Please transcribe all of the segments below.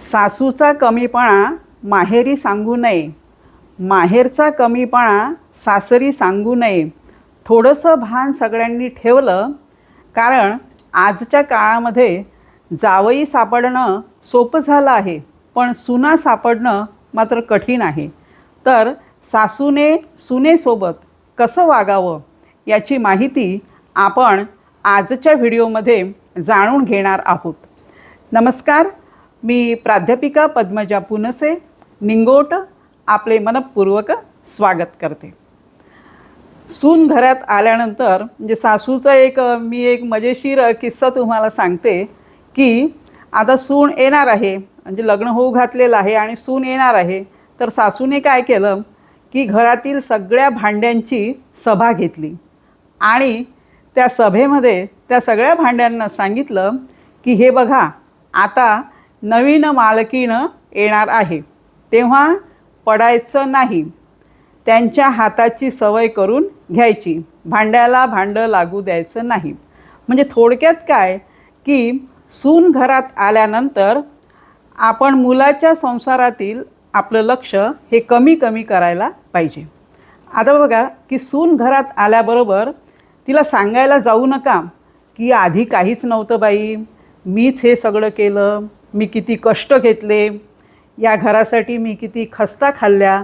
सासूचा कमीपणा माहेरी सांगू नये. माहेरचा कमीपणा सासरी सांगू नये. थोडंसं भान सगळ्यांनी ठेवलं कारण आजच्या काळामध्ये जावई सापडणं सोपं झालं आहे पण सुना सापडणं मात्र कठीण आहे. तर सासूने सुनेसोबत कसं वागावं याची माहिती आपण आजच्या व्हिडिओमध्ये जाणून घेणार आहोत. नमस्कार मी प्राध्यापिका पद्मजा पुनसे निंगोट आपले मनपूर्वक स्वागत करते. सून घरात आल्यानंतर म्हणजे सासूचा एक मी एक मजेशीर किस्सा तुम्हाला सांगते की आता सून येणार आहे म्हणजे लग्न होऊ घातलेलं आहे आणि सून येणार आहे तर सासूने काय केलं की घरातील सगळ्या भांड्यांची सभा घेतली. आणि त्या सभेमध्ये त्या सगळ्या भांड्यांना सांगितलं की हे बघा आता नवीन मालकीनं येणार आहे. तेव्हा पडायचं नाही. त्यांच्या हाताची सवय करून घ्यायची. भांड्याला भांडं लागू द्यायचं नाही. म्हणजे थोडक्यात काय? की सून घरात आल्यानंतर आपण मुलाच्या संसारातील आपलं लक्ष हे कमी कमी करायला पाहिजे. आता बघा की सून घरात आल्याबरोबर तिला सांगायला जाऊ नका की आधी काहीच नव्हतं बाई. मीच हे सगळं केलं. मी किती कष्ट घेतले या घरासाठी मी किती खस्ता खाल्ल्या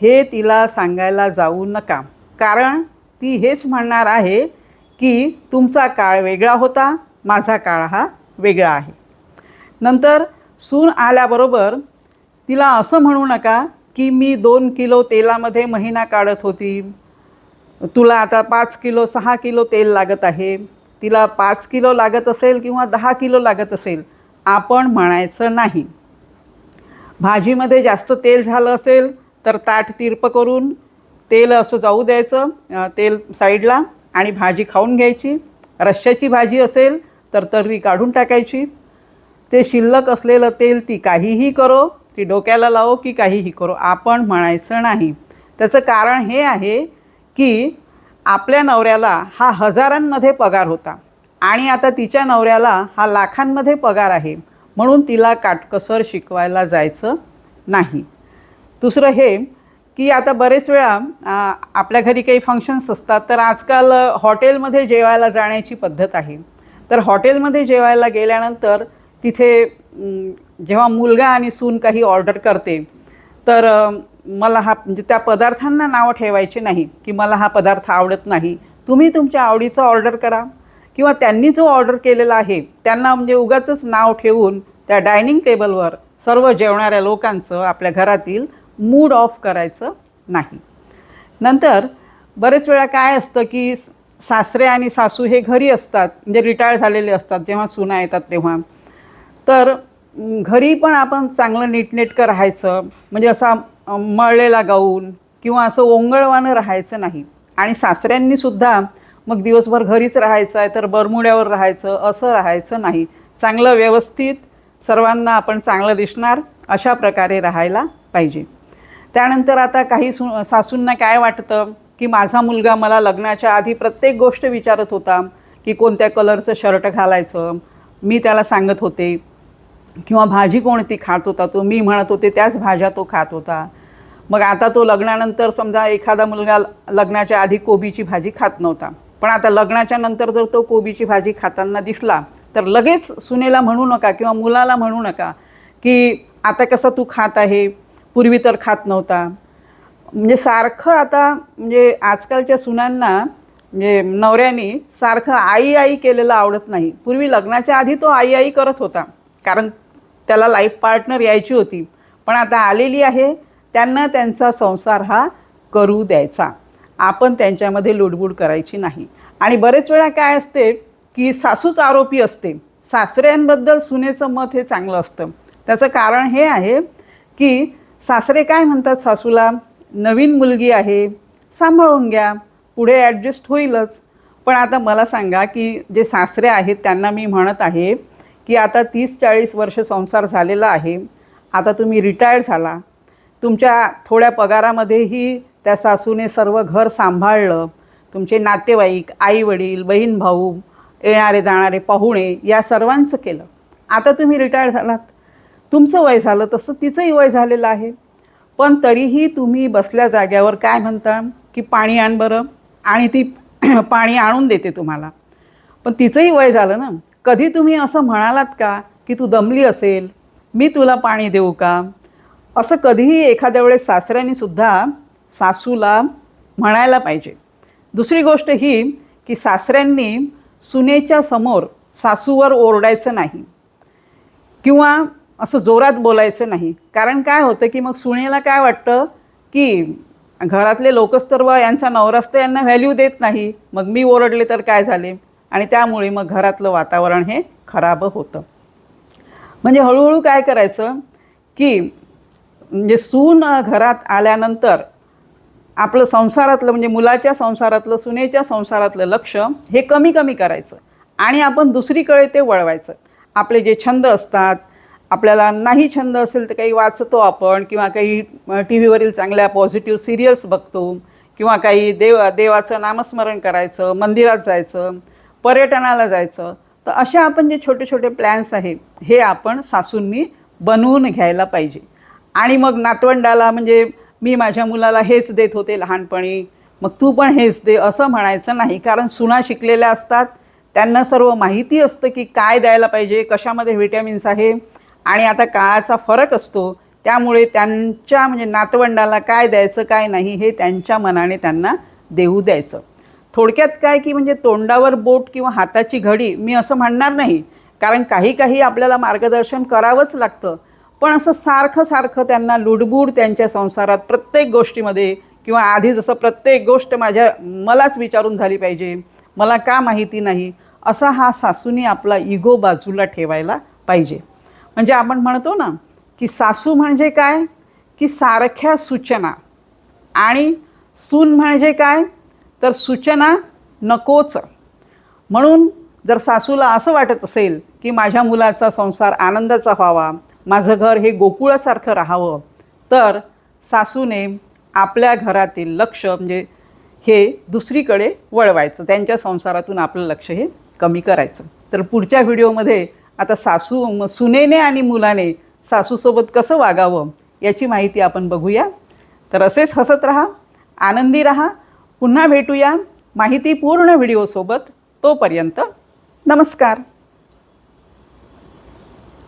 हे तिला सांगायला जाऊ नका. कारण ती हेच म्हणणार आहे की तुमचा काळ वेगळा होता माझा काळ हा वेगळा आहे. नंतर सून आल्याबरोबर तिला असं म्हणू नका की मी दोन किलो तेलामध्ये महिना काढत होती. तुला आता पाच किलो सहा किलो तेल लागत आहे. तिला पाच किलो लागत असेल किंवा दहा किलो लागत असेल आपण म्हणायचं नाही. भाजीमध्ये जास्त तेल झालं असेल तर ताट तिरप करून तेल असं जाऊ द्यायचं तेल साईडला आणि भाजी खाऊन घ्यायची. रश्श्याची भाजी असेल तर तर्री काढून टाकायची. ते शिल्लक असलेलं तेल ती काहीही करो ती डोक्याला लावो की काहीही करो. आपण म्हणायचं नाही. त्याचं कारण हे आहे की आपल्या नवऱ्याला हा हजारांमध्ये पगार होता. आणि आता तिच्या नवऱ्याला हा लाखांमध्ये पगार आहे. म्हणून तिला काटकसर शिकवायला जायचं नाही. दुसरं हे की आता बरेच वेळा आपल्या घरी काही फंक्शन्स असतात तर आजकाल हॉटेलमध्ये जेवायला जाण्याची पद्धत आहे. तर हॉटेलमध्ये जेवायला गेल्यानंतर तिथे जेव्हा मुलगा आणि सून काही ऑर्डर करते तर मला हा म्हणजे त्या पदार्थांना नावं ठेवायचे नाही की मला हा पदार्थ आवडत नाही. तुम्ही तुमच्या आवडीचं ऑर्डर करा. किंवा त्यांनी जो ऑर्डर केलेला आहे त्यांना म्हणजे उगाचंच नाव ठेवून त्या डायनिंग टेबलवर सर्व जेवणाऱ्या लोकांचं आपल्या घरातील मूड ऑफ करायचं नाही. नंतर बरेच वेळा काय असतं की सासरे आणि सासू हे घरी असतात म्हणजे रिटायर झालेले असतात जेव्हा सुना येतात तेव्हा. तर घरी पण आपण चांगलं नीटनेटकं राहायचं म्हणजे असा मळलेला गाऊन किंवा असं ओंगळवानं राहायचं नाही. आणि सासऱ्यांनीसुद्धा मग दिवसभर घरीच राहायचं आहे तर बरमुड्यावर राहायचं असं राहायचं नाही. चांगलं व्यवस्थित सर्वांना आपण चांगलं दिसणार अशा प्रकारे राहायला पाहिजे. त्यानंतर आता काही सु सासूंना काय वाटतं की माझा मुलगा मला लग्नाच्या आधी प्रत्येक गोष्ट विचारत होता की कोणत्या कलरचं शर्ट घालायचं मी त्याला सांगत होते. किंवा भाजी कोणती खात होता तो मी म्हणत होते त्याच भाज्या तो खात होता. मग आता तो लग्नानंतर समजा एखादा मुलगा लग्नाच्या आधी कोबीची भाजी खात नव्हता. पण आता लग्नाच्या नंतर जर तो कोबीची भाजी खाताना दिसला तर लगेच सुनेला म्हणू नका किंवा मुलाला म्हणू नका की आता कसं तू खात आहे? पूर्वी तर खात नव्हता. म्हणजे सारखं आता म्हणजे आजकालच्या सुनांना म्हणजे नवऱ्याने सारखं आई आई केलेलं आवडत नाही. पूर्वी लग्नाच्या आधी तो आई आई करत होता. कारण त्याला लाईफ पार्टनर यायची होती. पण आता आलेली आहे. त्यांना त्यांचा संसार हा करू द्यायचा. आपण त्यांच्यामध्ये लुडबुड करायची नाही. आणि बरेच वेळा काय असते की सासूच आरोपी असते. सासऱ्यांबद्दल सुनेचं मत हे चांगलं असतं. त्याचं कारण हे आहे की सासरे काय म्हणतात सासूला? नवीन मुलगी आहे. सांभाळून घ्या. पुढे ॲडजस्ट होईलच. पण आता मला सांगा की जे सासरे आहेत त्यांना मी म्हणत आहे की आता तीस चाळीस वर्ष संसार झालेला आहे. आता तुम्ही रिटायर्ड झाला. तुमच्या थोड्या पगारामध्येही त्या सासूने सर्व घर सांभाळलं. तुमचे नातेवाईक आई वडील बहीण भाऊ येणारे जाणारे पाहुणे या सर्वांचं केलं. आता तुम्ही रिटायर झालात. तुमचं वय झालं तसं तिचंही वय झालेलं आहे. पण तरीही तुम्ही बसल्या जाग्यावर काय म्हणता? की पाणी आण बरं. आणि ती पाणी आणून देते तुम्हाला. पण तिचंही वय झालं ना. कधी तुम्ही असं म्हणालात का? की तू दमली असेल. मी तुला पाणी देऊ का? असं कधीही एखाद्या वेळेस सासऱ्यांनीसुद्धा सासूला म्हणायला पाहिजे. दुसरी गोष्ट ही की सासऱ्यांनी सुनेच्या समोर सासूवर ओरडायचं नाही. किंवा असं जोरात बोलायचं नाही. कारण काय होतं की मग सुनेला काय वाटतं की घरातले लोकच तर व यांचा नवराच तर यांना व्हॅल्यू देत नाही. मग मी ओरडले तर काय झाले? आणि त्यामुळे मग घरातलं वातावरण हे खराब होतं. म्हणजे हळूहळू काय करायचं की म्हणजे सून घरात आल्यानंतर आपलं संसारातलं म्हणजे मुलाच्या संसारातलं सुनेच्या संसारातलं लक्ष हे कमी कमी करायचं. आणि आपण दुसरीकडे ते वळवायचं. आपले जे छंद असतात आपल्याला नाही छंद असेल तर काही वाचतो आपण किंवा काही टी व्हीवरील चांगल्या पॉझिटिव्ह सिरियल्स बघतो किंवा काही देव देवाचं नामस्मरण करायचं मंदिरात जायचं पर्यटनाला जायचं. तर अशा आपण जे छोटे छोटे प्लॅन्स आहेत हे आपण सासूंनी बनवून घ्यायला पाहिजे. आणि मग नातवंडाला म्हणजे मी माझ्या मुलाला हेच देत होते लहानपणी मग तू पण हेच दे असं म्हणायचं नाही. कारण सुना शिकलेल्या असतात त्यांना सर्व माहिती असतं की काय द्यायला पाहिजे कशामध्ये व्हिटॅमिन्स आहे आणि आता काळाचा फरक असतो. त्यामुळे त्यांच्या म्हणजे नातवंडाला काय द्यायचं काय नाही हे त्यांच्या मनाने त्यांना देऊ द्यायचं. थोडक्यात काय की म्हणजे तोंडावर बोट किंवा हाताची घडी मी असं म्हणणार नाही. कारण काही काही आपल्याला मार्गदर्शन करावंच लागतं. पण असं सारखं सारखं त्यांना लुडबुड त्यांच्या संसारात प्रत्येक गोष्टीमध्ये किंवा आधी जसं प्रत्येक गोष्ट माझ्या मलाच विचारून झाली पाहिजे मला का माहिती नाही असा हा सासूनी आपला इगो बाजूला ठेवायला पाहिजे. म्हणजे आपण म्हणतो ना की सासू म्हणजे काय? की सारख्या सूचना. आणि सून म्हणजे काय? तर सूचना नकोच. म्हणून जर सासूला असं वाटत असेल की माझ्या मुलाचा संसार आनंदाचा व्हावा माझं घर हे गोकुळासारखं राहावं. तर सासूने आपल्या घरातील लक्ष म्हणजे हे दुसरीकडे वळवायचं. त्यांच्या संसारातून आपलं लक्ष हे कमी करायचं. तर पुढच्या व्हिडिओमध्ये आता सासू सुनेने आणि मुलाने सासूसोबत कसं वागावं याची माहिती आपण बघूया. तर असेच हसत राहा आनंदी राहा. पुन्हा भेटूया माहिती पूर्ण व्हिडिओसोबत तोपर्यंत नमस्कार.